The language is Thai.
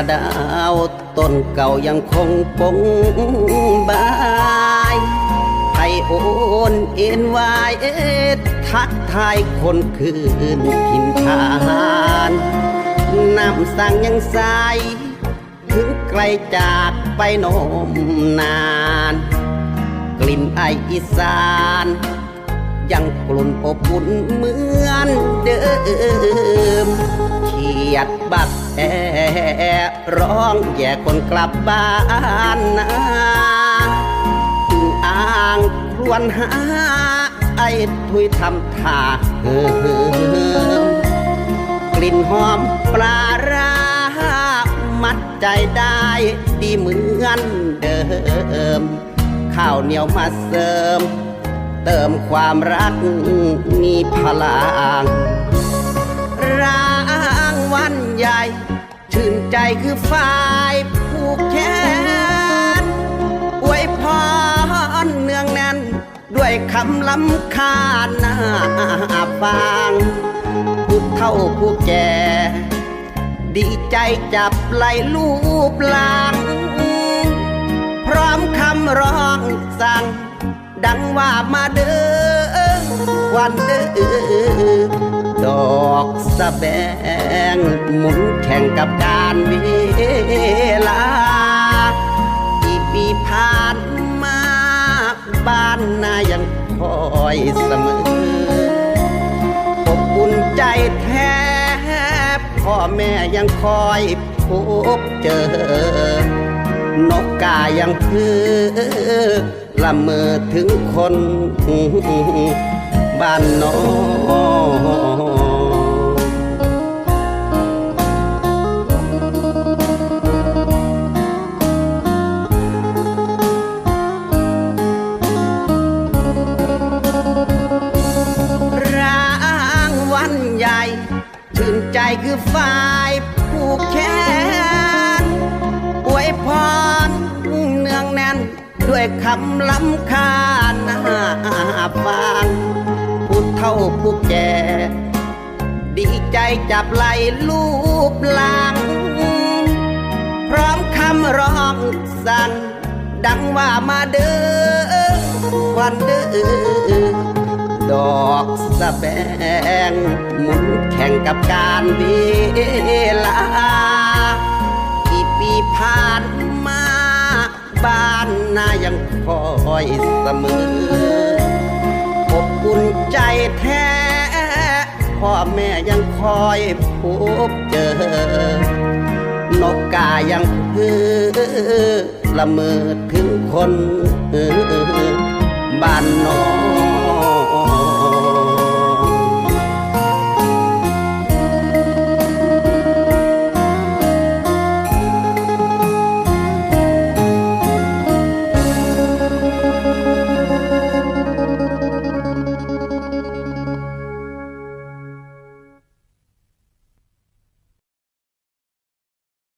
ระดาวต้นเก่ายังคงปงบายไทยโอนเอ็นวายเอดทักทายคนคืนพินทานน้ำสั่งยังใสถึงไกลจากไปโนมนาน กลิ่นไออีสาน ยังกลุ่นอบอุ่นเหมือนเดิมเขียดบักแอร้องแย่คนกลับบ้านนาอึ่งอ่างรวนหา ไอ้ทุยทำท่าเฮิมกลิ่นหอมปลาร้ามัดใจได้ดีเหมือนเดิม ข้าวเหนียวมาเสริม เติมความรักมีพลังร่างวันใหญ่ ชื่นใจคือฝ่ายผูกแขนอวยพรเนืองแน่น ด้วยคำล้ำค่าหน้าฟังผู้เท่าผู้แก่ ดีใจจับไหลลูบหลัง พร้อมคำร้องสั่ง ดังว่ามาเด้อวันเด้อดอกสะแบงหมุนแข่งกับการเวลากี่ปีผ่านมาบ้านนายังคอยเสมออบอุ่นใจแทบพ่อแม่ยังคอยพบเจอนกกายังเพื่อ ละเมอถึงคนบ้านนอกร่างวันใหญ่ชื่นใจคือฝ่ายผูกแขน ด้วยคำล้ำค่าหน้าฟังผู้เท่าผู้แก่ ดีใจจับไหลลูบหลัง พร้อมคำร้องสั่งดังว่ามาเด้อวันเด้อดอกสะแบงหมุนแข่งกับการเวลา ยังคอยเสมออบอุ่นใจแท้ พ่อแม่ยังคอยพบเจอนกกายังเพื่อละเมิดถึงคน บ้านนอก